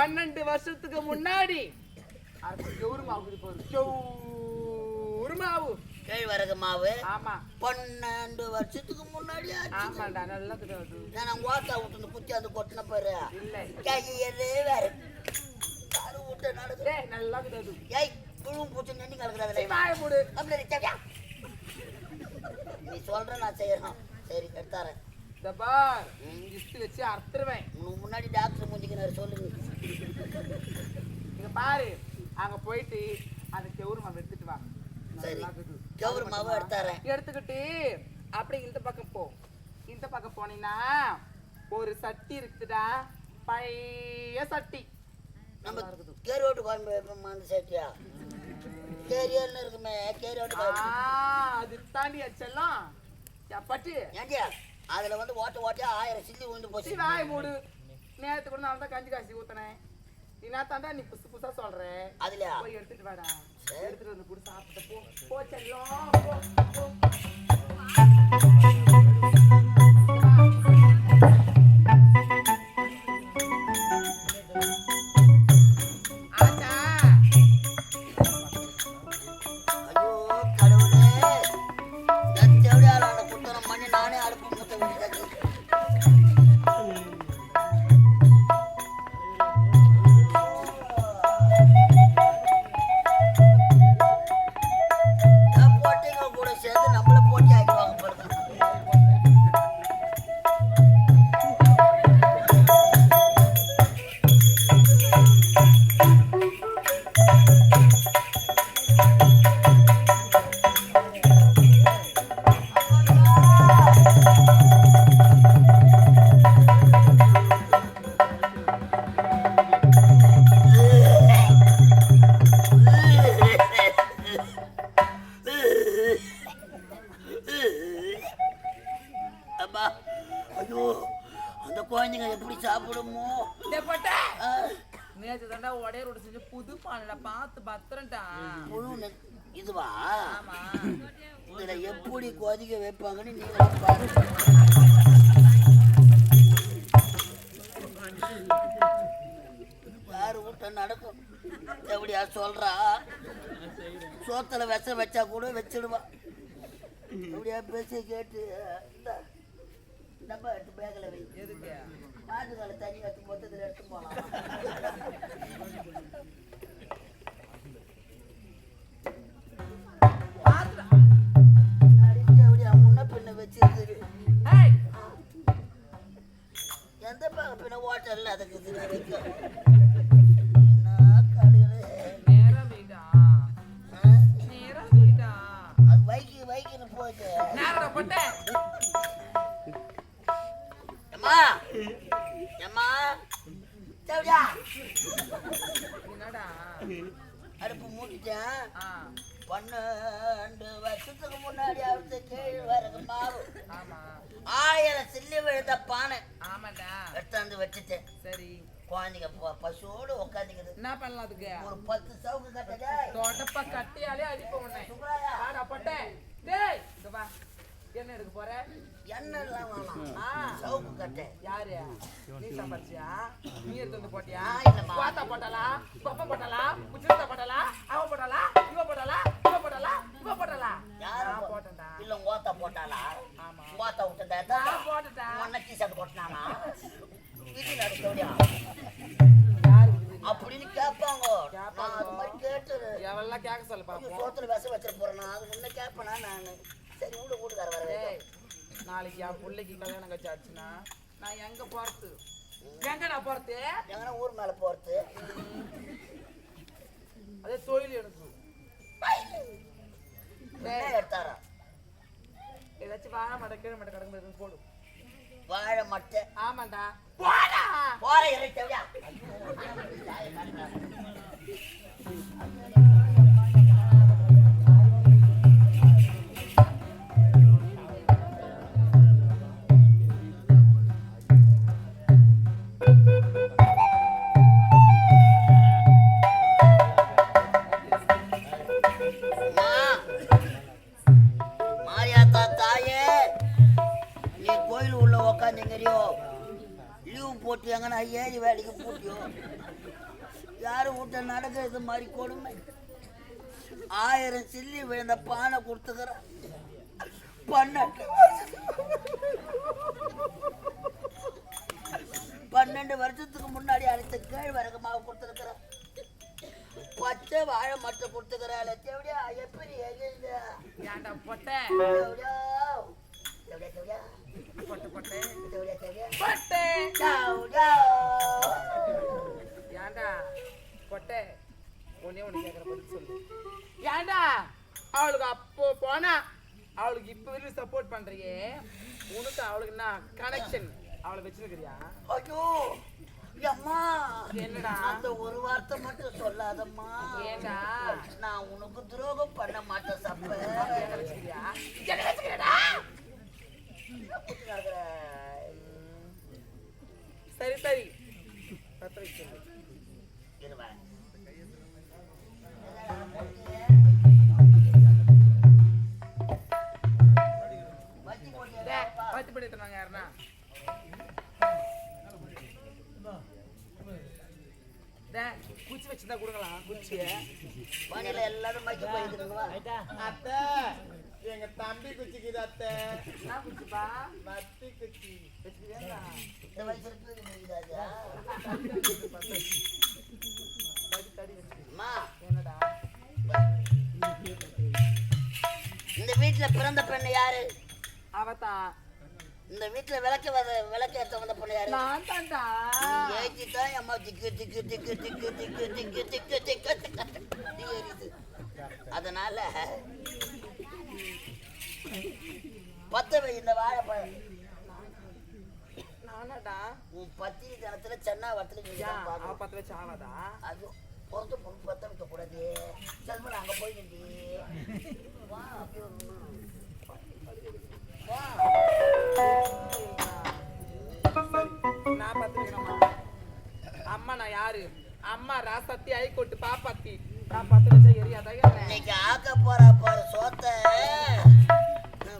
பன்னெண்டு வருஷத்துக்கு முன்னாடி. அது கெவுரு மாவு கெவுரு மாவு. கேழ்வரகு மாவு. ஆமா. பன்னெண்டு வருஷத்துக்கு முன்னாடி ஆமாண்டா நல்லா தெரியாது நான் ஓட்டா விட்டு குத்தி அந்த கொட்டின பாரு. இல்ல. கையவே வேற. காரு விட்டு நடக்குது. டேய் நல்லா தெரியாது ஏய் புழுவும் பூச்சி நின்று கிடக்குறாங்க வாய மூடு அப்படி இருக்கியா நீ சொல்ற நான் செய்யறேன். சரி எடுத்தாரேன் பார் இஸ்து வச்சு அறுத்துருவேன். உனக்கு முன்னாடி டாக்டர் முடிஞ்சுக்கிறாரு சொல்லுங்க. இங்க பாரு அங்க போயிட்டு அந்த கெவுரு மாவு எடுத்துட்டு வா. சரி. கவுரு மாவு எடுத்தாரேன் எடுத்துக்கிட்டு அப்படியே இந்த பக்கம் போ. இந்த பக்கம் போனீங்கன்னா ஒரு சட்டி இருக்குடா பழைய சட்டி. நம்ம. கேரோட்டு குழம்பு வைப்போமா அந்த சேட்டியா? கேரியல்னு இருக்குமே ஆ, குழம்பு அது தாண்டி அச்செல்லாம். பட்டு? ஏண்டியா அதுல வந்து ஓட்ட ஓட்டியா ஆயிரம் சில்லி விழுந்து சரி போச்சு வாய மூடு. நேத்து கூட நான் தான் கஞ்சி காசி ஊத்துனேன். நீ நான் தாண்டா நீ புதுசு புதுசா சொல்ற. அதுலயா? போய் எடுத்துட்டு வாடா. எடுத்துட்டு வந்து கூட சாப்பிட்டு போ. போ செல்லம். அம்மா ஐயோ அந்த குழந்தைங்க எப்படி சாப்பிடுமோ? நேத்து தாண்டா உடைய ரோடு செஞ்சு புது பானல பார்த்து பத்திரம்டா. நெ- இதுவா? ஆமா. இதுல எப்படி கொதிக்க வைப்பாங்கன்னு நீங்க பாருங்க யாரு விட்ட நடக்கும்? எப்படியா சொல்றா? சோத்துல விஷம் வச்சா கூட வச்சிடுவா. எப்படியா பேசி கேட்டு டப்பா எடுத்து பேக்கில் வை. எதுக்கு? மாட்டுக்கால தண்ணி வச்சு மொத்தத்தில் எடுத்து போலாம். என்னடா? அடுப்பு மூட்டிட்டேன் பன்னெண்டு வருஷத்துக்கு முன்னாடி மாவு. ஆமா. ஆயிரம் சில்லி விழுந்த பானை. ஆமாடா. எடுத்தாந்து வச்சுட்டேன். சரி. குழந்தைங்க பசுவோடு உட்காந்துக்குது என்ன பண்ணலாம் அதுக்கு? ஒரு பத்து சவுக்கு கட்டதே. தோட்டப்ப கட்டியாலே அடிப்ப உன்னை. சுப்ராயா வாடா பட்டே டேய் இங்க வா என்ன எடுக்க போற? எண்ணெய் எல்லாம் வேணாம் சவுக்கு கட்டை. யாரு? நீ சம்பாரிச்சியா நீ எடுத்து வந்து போட்டியா. பாத்தா போட்டாலா கொப்ப போட்டாலா உச்சிருத்த போட்டாலா அவ போட்டாலா இவ போட்டாலா இவ போட்டாலா இவ போட்டாலா யாரு நான் போ- போட்டேன்டா. இல்ல கோத்தா போட்டாளா? ஆமா. கோத்தா விட்டதா? நான் போட்டுட்டேன். மண்ண டீஷர்ட் கொட்டினானா இது நடக்கடியா? அப்படின்னு கேட்பாங்க. நான் அது மாதிரி கேட்டு எவெல்லாம் கேட்க சொல்ல பாப்போம். சோத்துல விஷம் வச்சிட்டு போறேன்? அது முன்ன கேட்பேனா நான்? சரி வீடு வீட்டுக்கார வர நாளைக்கு என் பிள்ளைக்கு கல்யாணம் கச்சாச்சுன்னா நான் எங்க போறது? எங்க நான் போறது? எங்கன்னா ஊர் மேல போறது. அதே தொழில் எனக்கு. எடுத்தாரா? ஏதாச்சும் வாழ மாட்டேன் கீழே மாட்டேன் கிடக்கு போடு. வாழை மட்டை. ஆமாண்டா. போடா! போற இறைச்சவியா ஆயிரம் சில்லி விழுந்த பானை கொடுத்துக்கிறேன். பன்னெண்டு பன்னெண்டு வருஷத்துக்கு முன்னாடி அழைத்த கேழ்வரகு மாவு கொடுத்துருக்குறேன். பச்சை வாழை மட்டும் கொடுத்துக்கிறேன். எப்படியா எப்படி ஏன்டா பொட்டை? பொட்டை பொட்டை. பொட்டை. ஏன்டா அவளுக்கு அப்போ போனா அவளுக்கு இப்ப வரைக்கும் சப்போர்ட் பண்றியே. உனக்கு அவளுக்கு என்ன கனெக்ஷன் அவளை வச்சிருக்கிறியா? ஐயோ அம்மா என்னடா? அந்த ஒரு வார்த்தை மட்டும் சொல்லாதம்மா. ஏன்டா நான் உனக்கு துரோகம் பண்ண மாட்டேன் சப்ப. என்ன வச்சிருக்கிறியா? என்ன சரி சரி. பத்த வைக்கிறேன். பத்து படி எடுத்துனாங்க யாருன்னா? டேய், குச்சி வச்சிருந்தா கொடுங்களா குச்சிய. மணில எல்லாரும் போயிருக்குங்களா அத்தை எங்க தம்பி குச்சிக்குது அத்தை. குச்சிப்பா? மத்தி குச்சி. என்னடா? இந்த வீட்டுல பிறந்த பெண்ணு யாரு? அவதான் இந்த வீட்டுல விளக்கு வர விளக்கு ஏத்த வந்த பொண்ணு யாரு? நான் தான்டா. ஏத்தி தான் அம்மா திக்கு திக்கு திக்கு திக்கு திக்கு திக்கு திக்கு திக்கு திக்கு. எரியுது அதனால பத்த வை இந்த வாழைப்பழம். நானாடா. உன் பத்திரி தினத்துல சென்னா பார்க்கணும். பத்து வச்சு ஆவாதா? அது பொறுத்து பொறுத்து பத்த வைக்க கூடாது செல்வன் அங்க போய் நின்றி வா நான் பார்த்துக்கிறேன் அம்மா நான் யாரு அம்மா ராசத்தி ஐகோட்டு பாப்பாத்தி பாப்பாத்தி வச்சா எரியாதான் இன்னைக்கு ஆக்க போறா பாரு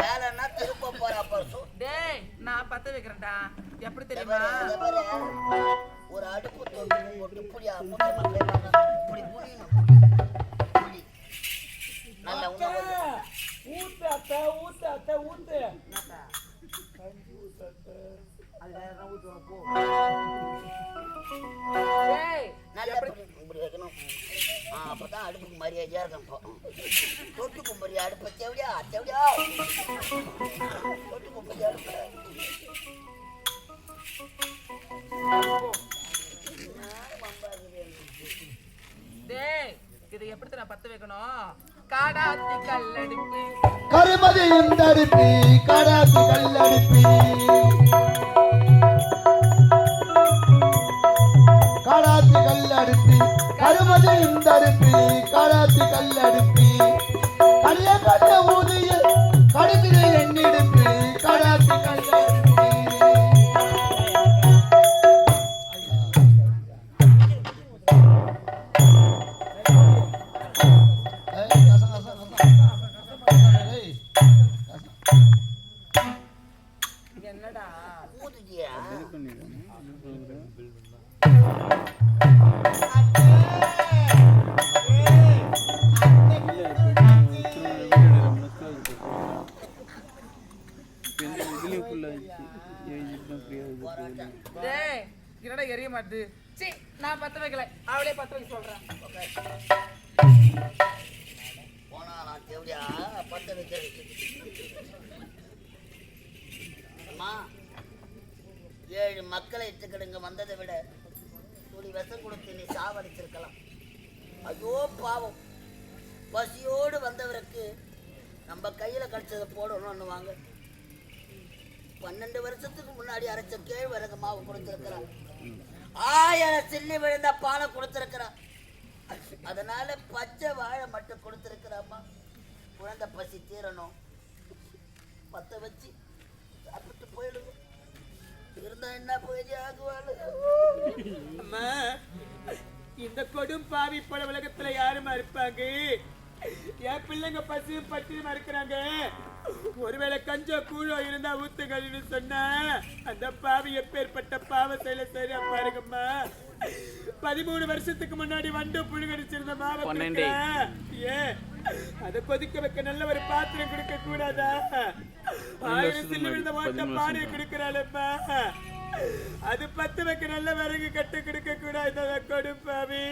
வேலைன்னா திரும்ப போறா பாரு டேய் நான் பத்த வைக்கிறேன்டா. எப்படி தெரியுமா? ஒரு அடுப்பு தொழில் நல்லா அத்தை ஊத்து அத்தை ஊத்து. என்னடா அது வேற எதனா ஊத்துவோம் போ. டேய் நல்ல எப்படி இப்படி வைக்கணும்? ஆ அப்பதான் அடுப்புக்கு மரியாதையா இருக்கும் இப்போ. தொட்டு கும்பரி அடுப்பு தேவையா? தேவையா? தொட்டு கும்பரி அடுப்பு. டேய் இது எப்படி நான் பத்து வைக்கணும்? காடாத்தி கல்லடிப்பு. கருமதியும் தடுப்பி காடாத்தி கல்லடிப்பி. காடாத்தி கல்லடிப்பி கருமதியும் தடுப்பி காடாத்தி கல்லடிப்பி. கல்ல என்னடா எரிய மாட்டுது? சீ நான் பத்து வைக்கல. அவளே பத்து வைக்க சொல்றேன் போனா நான் தேவையா பத்து வைக்கிறது அம்மா ஏழு மக்களை இட்டுக்கிடுங்க வந்ததை விட. துளி விஷம் கொடுத்து நீ சாவடிச்சிருக்கலாம். ஐயோ பாவம். பசியோடு வந்தவருக்கு நம்ம கையில் கிடைச்சதை போடணும்னு வாங்க பன்னெண்டு வருஷத்துக்கு முன்னாடி அரைச்ச கேழ்வரகு மாவு கொடுத்துருக்கிறான். ஆயிரம் சில்லி விழுந்த பாலை கொடுத்துருக்கிறான். அதனால பச்சை வாழை மட்டும் கொடுத்துருக்கிறாம்மா. குழந்தை பசி தீரணும். பற்ற வச்சு சாப்பிட்டு போயிடுவோம். இருந்தா என்ன போய் அம்மா இந்த கொடும் பாவி போல உலகத்துல யாருமா இருப்பாங்க? என் பிள்ளைங்க பசி பட்டியமா இருக்கிறாங்க? ஒருவேளை கஞ்சோ கூழோ இருந்தா ஊத்துங்கன்னு சொன்ன அந்த பாவி எப்பேற்பட்ட பாவ செயல சரியா பாருங்கம்மா. பதிமூணு வருஷத்துக்கு முன்னாடி வண்டு புழுகடிச்சிருந்த மாவட்ட ஏ அத கொதிக்க வைக்க நல்ல ஒரு பாத்திரம் கொடுக்க கூடாதா? ஆயிரம் சில்லு விழுந்த ஓட்ட பானையை கொடுக்கிறாளப்பா. அது பத்து வைக்க நல்ல விறகு கட்டு கொடுக்க கூடாது கொடுப்பாவி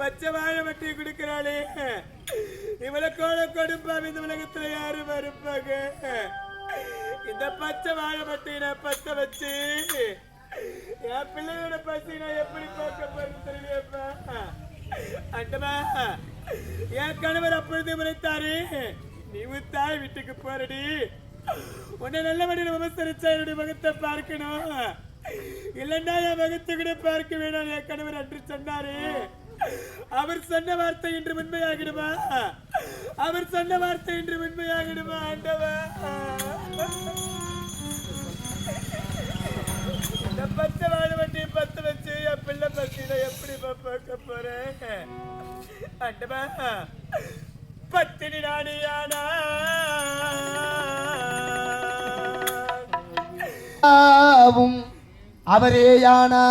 பச்சை வாழை வட்டி கொடுக்கிறாளே. இவளை கோல கொடுப்பாவி இந்த உலகத்துல யாரு மறுப்பாங்க இந்த பச்சை வாழை வட்டி நான் பத்த வச்சு என் பிள்ளையோட பசி நான் எப்படி பார்க்க போறேன் தெரியலையப்பா. அண்டமா என் கணவர் அப்பொழுது முறைத்தாரு. நீ தாய் வீட்டுக்கு போறடி. உன்னை நல்ல வழியில் விமர்சனிச்சா என்னுடைய முகத்தை பார்க்கணும். இல்லைன்னா என் முகத்தை கூட பார்க்க வேணாம் என் கணவர் அன்று சொன்னாரு. அவர் சொன்ன வார்த்தை இன்று உண்மையாகிடுமா? அவர் சொன்ன வார்த்தை இன்று உண்மையாகிடுமா ஆண்டவா? இந்த வாழ வண்டியை வண்டி பத்து வச்சு என் பிள்ளை பத்தியில எப்படி பார்க்க போறேன்? அண்டமா பத்தினி நாடியானா அவரேயானா